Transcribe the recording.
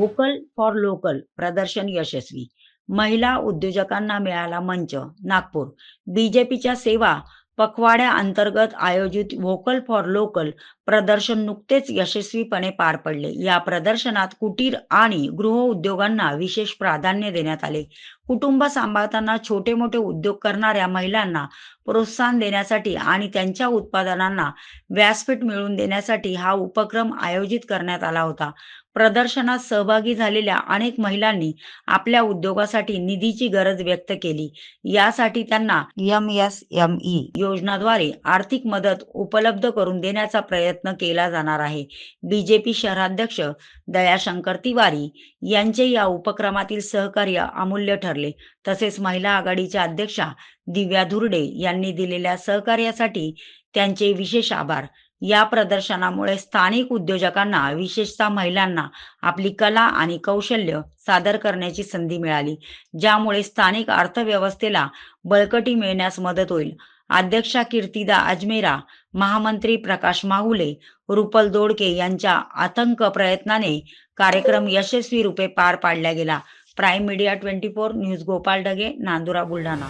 Vocal for local प्रदर्शन यशस्वी. महिला उद्योजकांना मिळाला मंच नागपूर. बीजेपीच्या सेवा पखवाड्या अंतर्गत आयोजित व्होकल फॉर लोकल प्रदर्शन नुकतेच यशस्वीपणे पार पडले. या प्रदर्शनात कुटीर आणि गृह उद्योगांना विशेष प्राधान्य देण्यात आले. कुटुंब सांभाळताना छोटे मोठे उद्योग करणाऱ्या महिलांना प्रोत्साहन देण्यासाठी आणि त्यांच्या उत्पादनांना व्यासपीठ मिळवून देण्यासाठी हा उपक्रम आयोजित करण्यात आला होता. प्रदर्शनात सहभागी झालेल्या अनेक महिलांनी आपल्या उद्योगासाठी निधीची गरज व्यक्त केली. यासाठी त्यांना एम एस एम ई योजनाद्वारे आर्थिक मदत उपलब्ध करून देण्याचा प्रयत्न केला जाणार आहे. बीजेपी शहराध्यक्ष दयाशंकर तिवारी यांचे या उपक्रमातील सहकार्य अमूल्य ठरले. तसेच महिला आघाडीच्या अध्यक्षा दिव्या धुर्डे यांनी दिलेल्या सहकार्यासाठी त्यांचे विशेष आभार. या प्रदर्शनामुळे स्थानिक उद्योजकांना विशेषतः महिलांना आपली कला आणि कौशल्य सादर करण्याची संधी मिळाली ज्यामुळे स्थानिक अर्थव्यवस्थेला बळकटी मिळण्यास मदत होईल. अध्यक्षा कीर्तिदा अजमेरा महामंत्री प्रकाश माहुले रुपल दोडके यांच्या आतंक प्रयत्नाने कार्यक्रम यशस्वी रूपे पार पाडला गेला. Prime media twenty four news Gopal Dage Nandura Buldhana.